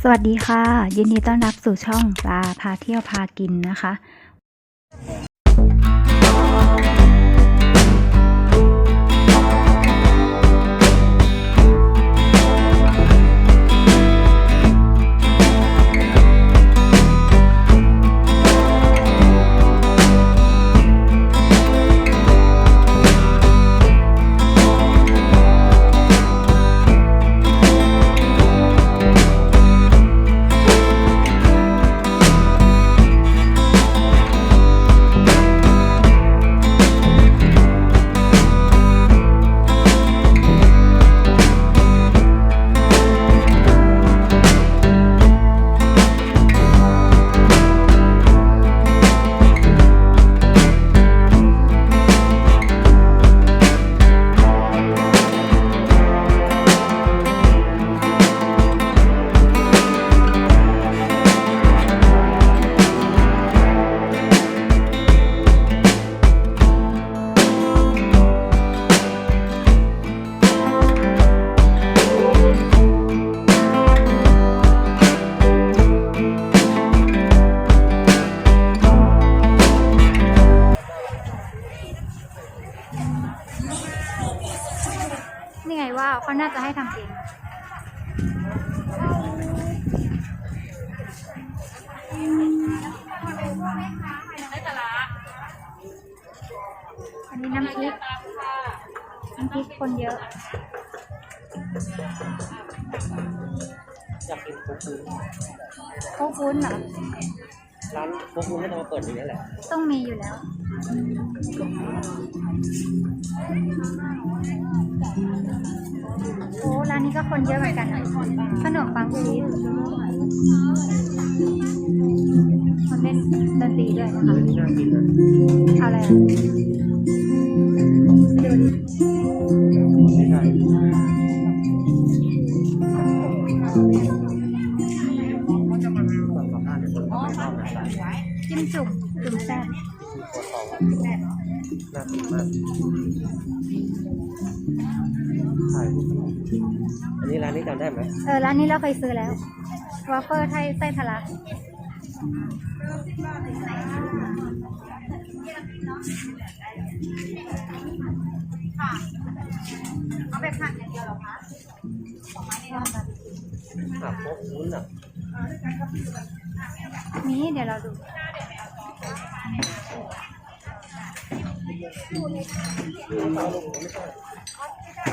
สวัสดีค่ะ ยินดีต้อนรับสู่ช่องปลาพาเที่ยวพากินนะคะ นี่ไงว่าเขาน่าจะให้ทำเองอันนี้น้ำพริกน้ำพริกคนเยอะ อยากกินโค้กฟู้ดโค้กวุ้นเหรอ ร้านโค้กฟู้ดก็จะมาเปิดอยู่นี่แหละต้องมีอยู่แล้ว โอ้ร้านนี้ก็คนเยอะเหมือนกันอะขนมปังชีสมันเป็นดนตรีด้วยนะคะน่ากินนะเอาอะไรอะไปดูดิไม่ใช่แบบกลับบ้านเดี๋ยวคนไม่ชอบนะร้านนี้จิ้มจุ่มจุ่มแซ่บคือตัวทองน่ากินมากใช่ อันนี้ร้านนี้จำได้ไหมเออร้านนี้เราเคยซื้อแล้ววาเฟอร์ไทยไส้ทะลักเอาไปผัดอย่างเดียวเหรอคะหาโค้กฟู้ดอะนี้เดี๋ยวเราดู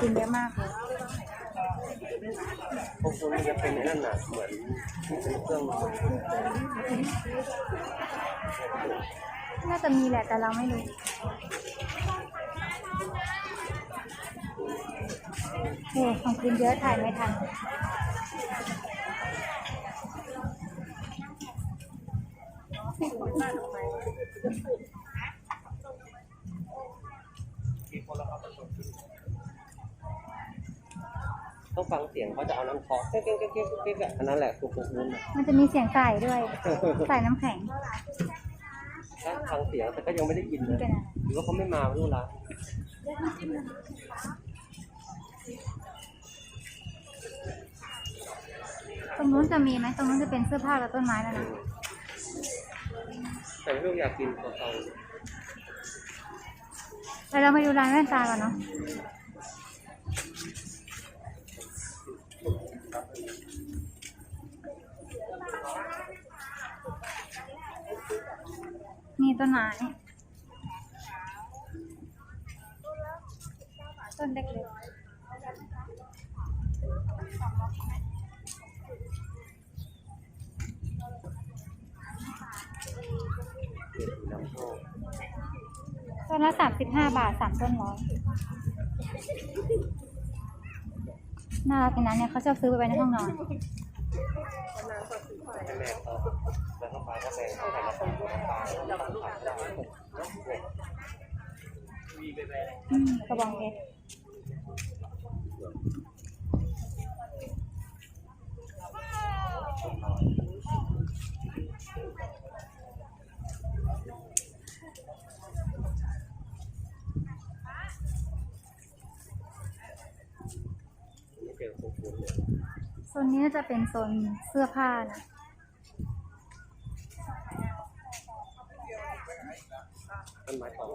กินเยอะมากเลยโค้กฟู้ดมันจะเป็นอ้นั่นน่ะเหมือนเป็นเครื่องน่าจะมีแหละแต่เราไม่รู้โอ้ของกินเยอะถ่ายไม่ทัน ต้องฟังเสียงเขาจะเอาน้ำคาะเก๊กเก๊กเก๊กเก๊กเก๊กอันนั้นแหละคือโค้กฟู้ดน่ะมันจะมีเสียงไก่ด้วยใส่น้ำแข็งถ้าฟังเสียงแต่ก็ยังไม่ได้ยินเลยหรือว่าเขาไม่มาไม่รู้ละตรงนู้นจะมีไหมตรงนู้นจะเป็นเสื้อผ้ากับต้นไม้แล้วนะแต่ลูกอยากกินตัวเตาเดี๋ยวเราไปดูร้านแว่นตาก่อนเนาะ ต้นไม้ต้นเล็กเด็ดน้ำโชคๆต้นละสามสิบห้าบาทสามต้นร้อยน่ารักดีนะเนี่ยเขาชอบซื้อไปไว้ในห้องนอน แม่ แล้วก็ปลาก็แบ่งเข้าไปแล้วก็ปลาแล้วก็ปลาแล้วก็เนี่ยอืมกระบองเพชรไม่เจอโคขุนเลยโซนนี้น่าจะเป็นโซนเสื้อผ้านะ ต้นไม้ทอง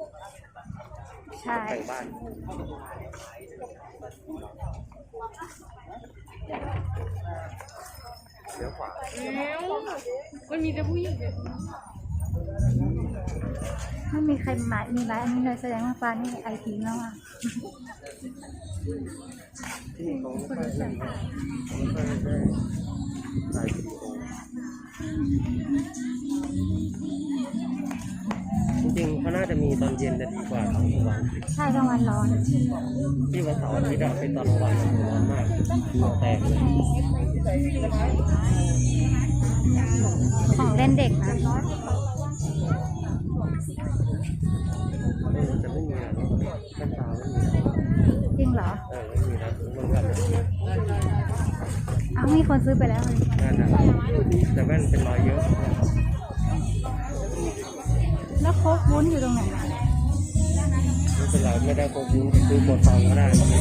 ใช่ แต่งบ้านเดี๋ยวขวามันมีแต่ผู้หญิงเลยไม่มีใครมามีร้านอันนี้เลยแสดงว่าฟ้านี่ไอทีแล้วอะที่นี่เขาไม่ค่อยนั่นนะไม่ค่อยได้ถ่ายวิดีโอจ จะมีตอนเย็นจะดีกว่าตอนกลางวันใช่กลางวันร้อนที่วันเสาร์อาทิตย์อะเป็นตอนกลางวันมันร้อนมากเหงื่อแตกเลยของเล่นเด็กนะเออจะไม่มีอะไรแว่นตาไม่มีอะไรจริงเหรอเออไม่มีนะมันแบบอ้าวมีคนซื้อไปแล้วเลยน่าจะแต่แว่นเป็นรอยเยอะ โคกวุ้นอยู่ตรงไหนไม่เป็นไรไม่ได้โกงซื้อโบตองก็ได้เสื้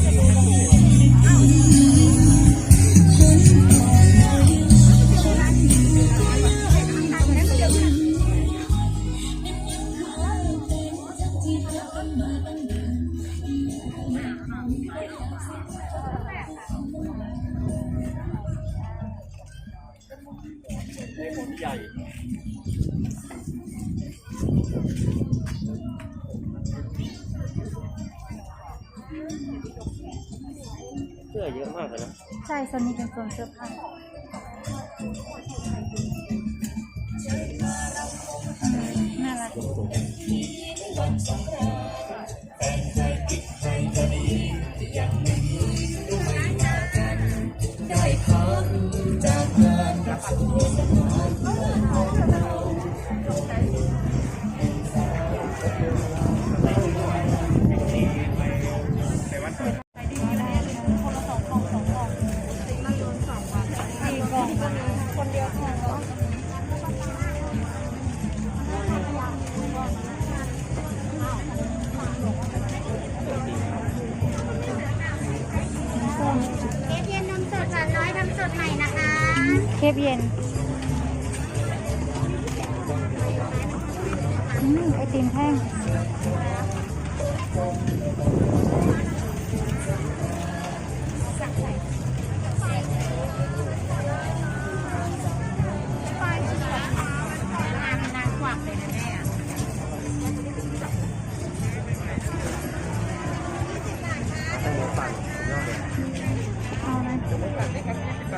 อ เยอะมากเลยนะ ใช่โซนนี้เป็นโซนเสื้อผ้าน่ารักส้ สดใหม่นะคะเคฟเย็นอืมไอติมแท่งงานนานกว่าเลยนะแม่แตง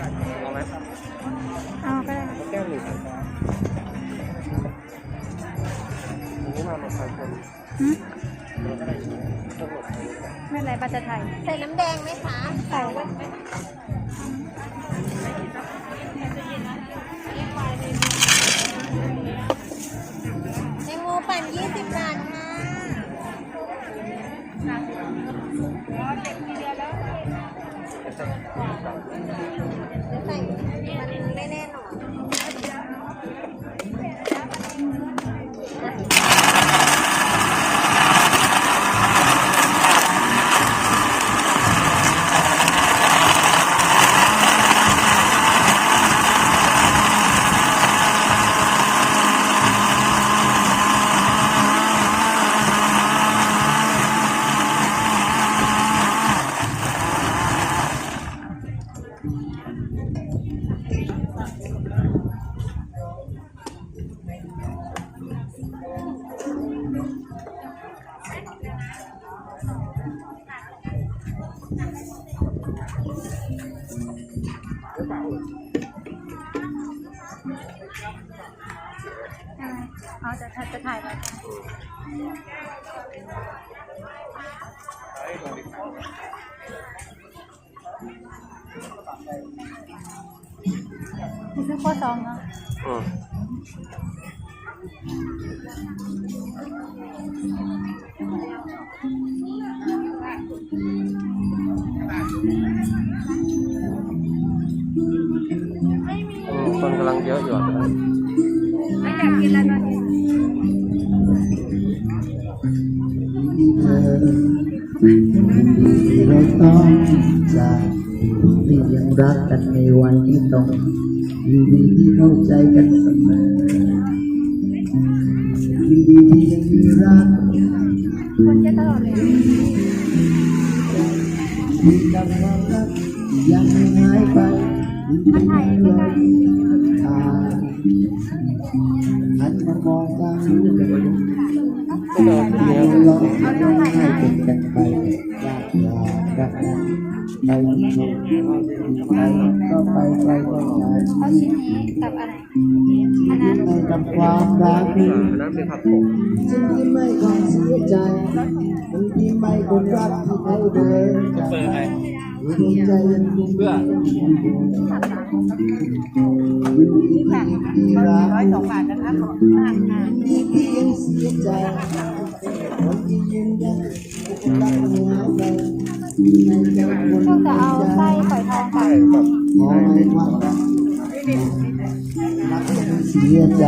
เอาไหมเอาก็ได้แก้วหนึ่งอันนี้มามาพันคนหืมเราก็ได้สนุกไม่เป็นไรปลาจะไทยใส่น้ำแดงไหมคะ ใส่ เอาจะจะถ่ายไปนี่คือข้อซองเนาะอืมอืมคนกำลังเยอะอยู่ อะไม่อยากกินแล้วตอนนี้เราต้องจากที่ยังรักกันในวันที่ต้องยินดีที่เข้าใจกันเสมอยินดีที่ยังมีรักคนเยอะตลอดเลยมีกำลังรักยังไม่หายไปมาถ่ายใกล้ทาง หันมามองทาเลยก็เดียเราร้องไห้เป็นกันไปยากลารักนั้นไปที่ไปก็ไปไปก็มาๆเอาชิ้นนี้กับอะไรอันนั้นกับความรักอ่าอันนั้นเป็นผักผมสิ่งที่ไม่ต้องเสียใจสิ่งที่ไม่คนรักที่เขาเดินจากไป ดวงใจยังคงเพื่อยินดีที่รักร้อยสองบาทนะคะขอบคุณมากค่ะยินดีที่ยังเสียใจคนที่ยืนยันคนรักไม่หายไปในใจคนต้องจะเอาไส้ฝอยทองกับขอให้ความรักรักไม่เสียใจ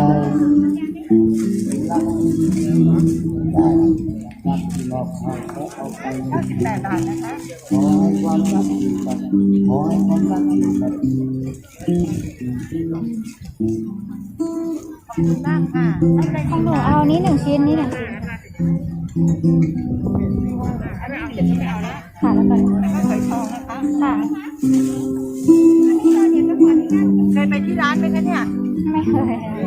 รักที่ได้รักที่มอบให้เขาเอาไปแปดบาทนะคะขอให้ความรักอยู่กันขอให้ความรักอยู่กันขอบคุณมากค่ะไม่เป็นของหนูเอานี้หนึ่งชิ้นนี้หนึ่งชิ้นค่ะแล้วกันฝอยทองนะคะค่ะเคยไปที่ร้านไหมคะเนี่ยไม่เคยของได้ใคร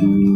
เลยควรร้องร้องไห้ร้อยสองนะคะไปก็ไปไปที่ร้านไหมคะรู้ดีจากไปดวงใจยังคงมีแต่เหนเดิมแล้วหันขวาแตงกวาแตงกวาเริ่มต้นของเราได้คนที่ไม่ใจสามทุ่มใช่ไหมคนที่ยื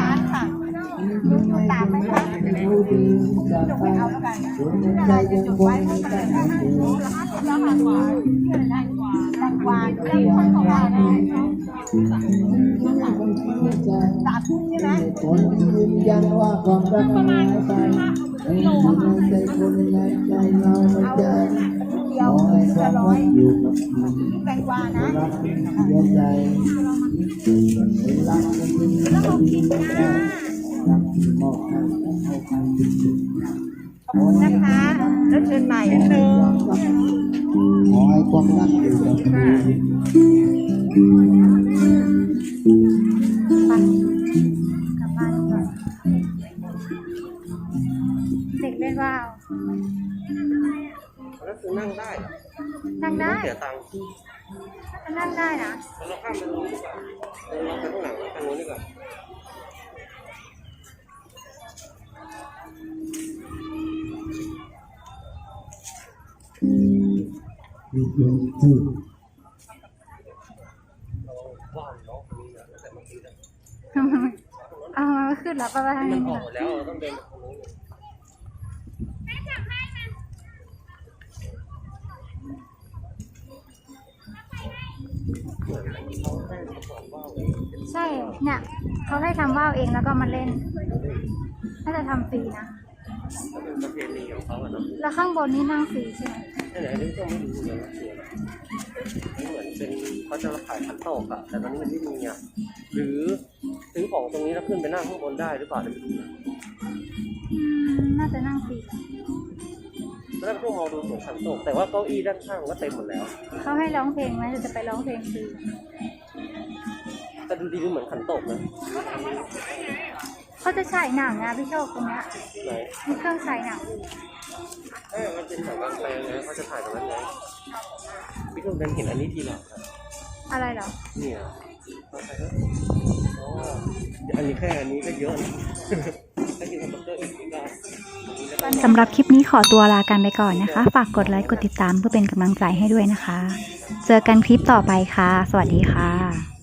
า ยไปไม่อยู่ในใจคนในใจเราไม่ใจเดีขยวอให้คละวามร้อรัยกอยู่กับคุณแตงกวานะรักเสียใจเป็นรักเป็น ข้าไปขอบคุณนะคะ แล้วเชิญใหม่นิดนึงขอให้ความรักอยู่กับคุณไปกับบ้านก่อนเด็กเล่นว่าวแล้วคือนั่งได้นั่งได้เสียตังค์นั่งได้นะเราข้ามไปตรงนี้ดีกว่าเราไปข้างหลังทางนู้นดีกว่า เพียงพูดว่างเนาะมีนะแต่เมื่อกี้นะเอามาไม่ขึ้นแล้วไปไปทางมันี้นอดีอกกหมว่าดแล้วเราต้องเดินไปทางนู้นเหมือนเขาให้ประกอบว่าวเองใช่ เนี่ยเขาให้ทำว่าวเองแล้วก็มาเล่น น่าจะทำฟรีนะ ก็เป็นประเพณีของเขาอะเนาะแล้วข้างบนนี่นั่งฟรีใช่ไหมที่ไหนนี่ก็ไม่รู้เลยว่าคืออะไรเหมือนเป็นเขาจะขายขันโตกอะแต่ตอนนี้มันไม่มีอะหรือซื้อของตรงนี้แล้วขึ้นไปนั่งข้างบนได้หรือเปล่าเดี๋ยวไปดูนะอืมน่าจะนั่งฟรีแล้วก็มองดูสวนขันโตกแต่ว่าเก้าอี้ด้านข้างก็เต็มหมดแล้ว เขาให้ร้องเพลงไหมจะไปร้องเพลงฟรีแต่ดูดีดูเหมือนขันโตกนะ เขาจะฉายหนังนะพี่โชคตรงเนี้ยไหนมีเครื่องฉายหนังอยู่เออมันเป็นแบบกลางแปลงไงเขาจะถ่ายตรงนั้นไงพี่ต้องเดินเห็นอันนี้ทีหลังอะอะไรเหรอเนี่ยเอาไปเถอะอ๋ออันนี้แค่อันนี้ก็เยอะนะถ้ากินสต๊อกเกอร์อีกก็ สำหรับคลิปนี้ขอตัวลากันไปก่อนนะคะ ฝากกดไลค์กดติดตามเพื่อเป็นกำลังใจให้ด้วยนะคะ เจอกันคลิปต่อไปค่ะ สวัสดีค่ะ